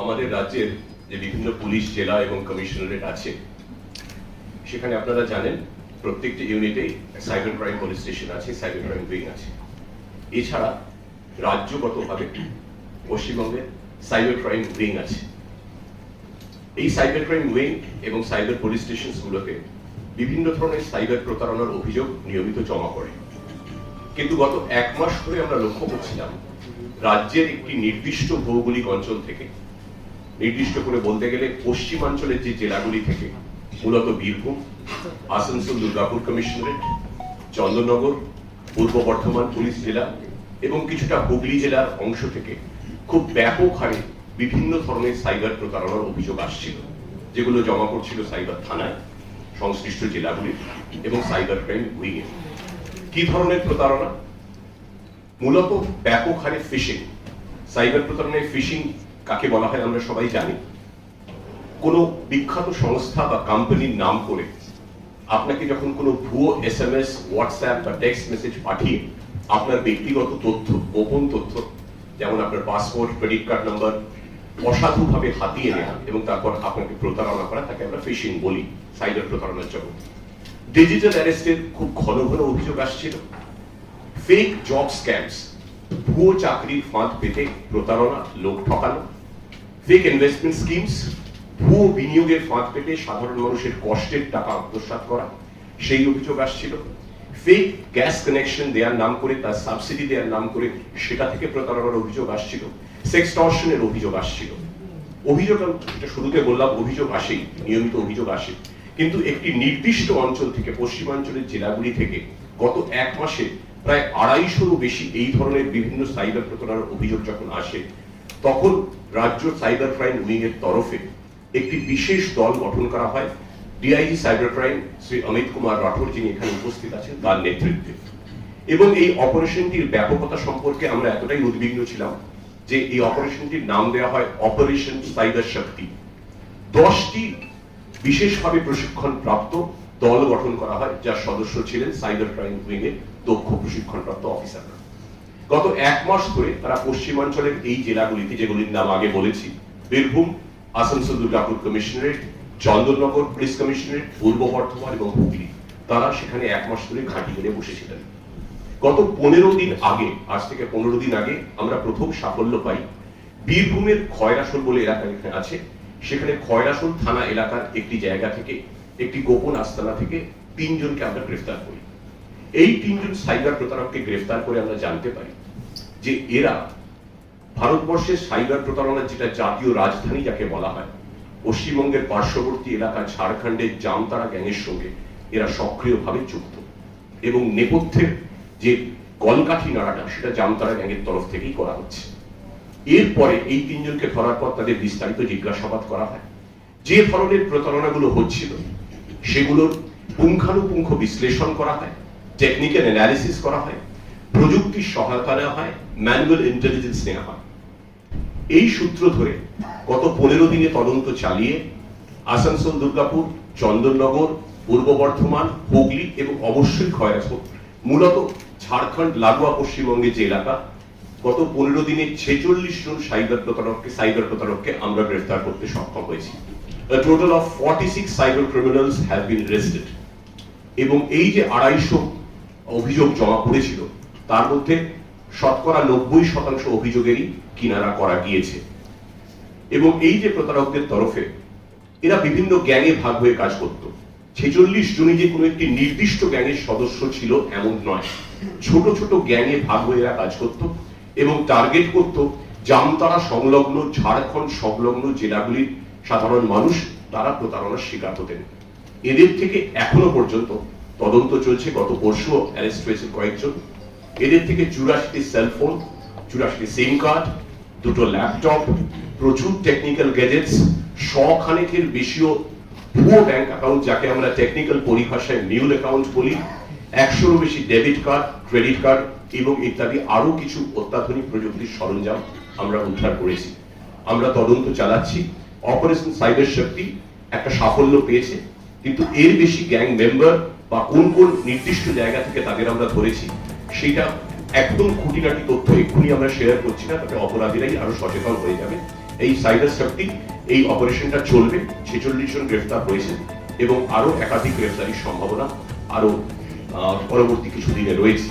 আমাদের রাজ্যের যে বিভিন্ন পুলিশ, জেলা এবং কমিশনারেট আছে, সেখানে আপনারা জানেন প্রত্যেকটি ইউনিটেই সাইবার ক্রাইম পুলিশ স্টেশন আছে সাইবার ক্রাইম উইং আছে। এছাড়া রাজ্যগতভাবে পশ্চিমবঙ্গে সাইবার ক্রাইম উইং আছে। এই সাইবার ক্রাইম উইং এবং সাইবার পুলিশ স্টেশনগুলোতে বিভিন্ন ধরনের সাইবার প্রতারণার অভিযোগ নিয়মিত জমা পড়ে। কিন্তু গত এক মাস ধরে আমরা লক্ষ্য করছিলাম, রাজ্যের একটি নির্দিষ্ট ভৌগোলিক অঞ্চল থেকে নির্দিষ্ট করে বলতে গেলে পশ্চিমাঞ্চলের যে জেলাগুলি থেকে, মূলত বীরভূম, আসানসোল, দুর্গাপুর কমিশনারেট, চন্দননগর, পূর্ব বর্ধমান পুলিশ জেলা এবং কিছুটা হুগলি জেলার অংশ থেকে খুব ব্যাপক হারে বিভিন্ন ধরনের সাইবার প্রতারণার অভিযোগ আসছিল, যেগুলো জমা করছিল সাইবার থানায়, সংশ্লিষ্ট জেলাগুলি এবং সাইবার ক্রাইম উইংয়ে কি ধরনের প্রতারণা? মূলত ব্যাপক হারে ফিশিং, সাইবার প্রতারণায় ফিশিং কাকে বলা হয় আমরা সবাই জানি। কোনো বিখ্যাত সংস্থা বা কোম্পানির নাম করে আপনাকে যখন কোনো ভুয়ো এস এম এস হোয়াটসঅ্যাপ বা টেক্সট মেসেজ পাঠিয়ে আপনার ব্যক্তিগত তথ্য, গোপন তথ্য, যেমন আপনার পাসপোর্ট ক্রেডিট কার্ড নাম্বার অসাধুভাবে হাতিয়ে নেওয়া এবং তারপর আপনাকে প্রতারণা করা, তাকে আমরা ফিশিং বলি সাইবার প্রতারণার জগৎ ডিজিটাল অ্যারেস্টের খুব ঘন ঘন অভিযোগ আসছিল। ফেক জব স্ক্যামস ভুয়ো চাকরির ফাঁদ পেতে প্রতারণা, লোক ঠকানো ফেক ইনভেস্টমেন্ট স্কিমস ভুয়ো বিনিয়োগের ফাঁদ পেতে সাধারণ মানুষের কষ্টের টাকা আত্মসাৎ করা, সেই অভিযোগ আসছিল। ফেক গ্যাস কানেকশন দেওয়ার নাম করে তার সাবসিডি দেওয়ার নাম করে সেটা থেকে প্রতারণার অভিযোগ আসছিল। সেক্সটর্শনের অভিযোগ আসছিল। অভিযোগ যেটা শুরুতে বললাম, অভিযোগ আসেই, নিয়মিত অভিযোগ আসে। কিন্তু একটি নির্দিষ্ট অঞ্চল থেকে পশ্চিমাঞ্চলের জেলাগুলি থেকে গত এক মাসে প্রায় আড়াইশোরও বেশি এই ধরনের বিভিন্ন সাইবার প্রতারণার অভিযোগ যখন আসে, তখন রাজ্য সাইবার ক্রাইম উইং এর তরফে একটি বিশেষ দল গঠন করা হয়। DIG cyber crime Shri Amit Kumar Rathore যিনি এখানে উপস্থিত আছেন, তার নেতৃত্বে। এবং এই অপারেশনটির ব্যাপকতা সম্পর্কে আমরা এতটাই উদ্বিগ্ন ছিলাম যে এই অপারেশনটির নাম দেওয়া হয় অপারেশন সাইবার শক্তি। দশটি বিশেষভাবে প্রশিক্ষণ প্রাপ্ত দল গঠন করা হয়, যার সদস্য ছিলেন সাইবার ক্রাইম উইং এর দক্ষ প্রশিক্ষণপ্রাপ্ত অফিসাররা। গত এক মাস ধরে তারা পশ্চিমাঞ্চলের এই জেলাগুলিতে, যেগুলির নাম আগে বলেছি, Birbhum, Asansol Durgapur commissionerate, Chandannagar police commissionerate, Purba Bardhaman এবং হুগলি, তারা সেখানে এক মাস ধরে ঘাঁটি মেরে বসেছিলেন। গত পনেরো দিন আগে, আজ থেকে পনেরো দিন আগে, আমরা প্রথম সাফল্য পাই বীরভূমের খয়রাসোল বলে এলাকা এখানে আছে। সেখানে খয়রাসোল থানা এলাকার একটি জায়গা থেকে, একটি গোপন আস্তানা থেকে তিনজনকে আমরা গ্রেফতার করি। এই তিনজন সাইবার প্রতারককে গ্রেফতার করে আমরা জানতে পারি যে এরা ভারতবর্ষের সাইবার প্রতারণার যেটা জাতীয় রাজধানী যাকে বলা হয়, পশ্চিমবঙ্গের পার্শ্ববর্তী এলাকা ঝাড়খণ্ডের জামতারা গ্যাংয়ের সঙ্গে এরা সক্রিয়ভাবে যুক্ত। এবং নেপথ্যের যে কলকাঠি নাড়াটা, সেটা জামতারা গ্যাংয়ের তরফ থেকেই করা হচ্ছে। এরপরে এই তিনজনকে ধরার পর তাদের বিস্তারিত জিজ্ঞাসাবাদ করা হয়। যে ধরনের প্রতারণাগুলো হচ্ছিল, সেগুলোর পুঙ্খানুপুঙ্খ বিশ্লেষণ করা হয়। টেকনিক্যাল অ্যানালিসিস করা হয় প্রযুক্তির সহায়তা নেওয়া হয় ম্যানুয়াল ইন্টেলিজেন্স নেওয়া হয় এই সূত্র ধরে গত পনেরো দিনে তদন্ত চালিয়ে আসানসোল, দুর্গাপুর, চন্দননগর, পূর্ব বর্ধমান, হুগলি এবং অবশ্যই খয়রাসোল মূলত ঝাড়খণ্ড, লাগোয়া পশ্চিমবঙ্গে যে এলাকা, গত পনেরো দিনে ছেচল্লিশ জন সাইবার প্রতারককে সাইবার প্রতারককে আমরা গ্রেফতার করতে সক্ষম হয়েছি A total of 46 cyber criminals have been arrested. এবং এই যে আড়াইশো অভিযোগ জমা পড়েছিল। তার মধ্যে শতকরা নব্বই শতাংশ অভিযোগেরই কিনারা করা গিয়েছে। এবং এই যে প্রতারকদের তরফে এরা বিভিন্ন গ্যাংয়ে ভাগ হয়ে কাজ করত। ছেচল্লিশ জনই যে কোনো একটি নির্দিষ্ট গ্যাংয়ের সদস্য ছিল এমন নয়। ছোট ছোট গ্যাংয়ে ভাগ হয়ে এরা কাজ করত এবং টার্গেট করত জামতারা সংলগ্ন, ঝাড়খণ্ড সংলগ্ন জেলাগুলির সাধারণ মানুষ তারা প্রতারণার শিকার হতেন। এদের থেকে এখনও পর্যন্ত তদন্ত চলছে। গত পরশু অ্যারেস্ট হয়েছে কয়েকজন। এদের থেকে চুরাশিটি সেলফোন চুরাশিটি সিম কার্ড দুটো ল্যাপটপ প্রচুর টেকনিক্যাল গ্যাজেটস শখানেকের বেশিও ভুয়ো ব্যাংক অ্যাকাউন্ট যাকে আমরা টেকনিক্যাল পরিভাষায় মিউল অ্যাকাউন্ট বলি, একশোরও বেশি ডেবিট কার্ড ক্রেডিট কার্ড এবং ইত্যাদি আরও কিছু অত্যাধুনিক প্রযুক্তির সরঞ্জাম আমরা উদ্ধার করেছি। আমরা তদন্ত চালাচ্ছি। অপারেশন সাইবার শক্তি একটা সাফল্য পেয়েছে। কিন্তু এর বেশি গ্যাং মেম্বার বা কোন কোন নির্দিষ্ট জায়গা থেকে তাদের আমরা ধরেছি, সেটা একদম খুঁটিনাটি তথ্য এক্ষুনি আমরা শেয়ার করছি না, তাতে অপরাধীরাই আরও সচেতন হয়ে যাবে। এই সাইবার শক্তি এই অপারেশনটা চলবে, ছেচল্লিশ জন গ্রেফতার হয়েছে এবং আরও একাধিক গ্রেফতারির সম্ভাবনা আরও পরবর্তী কিছু দিনে রয়েছে।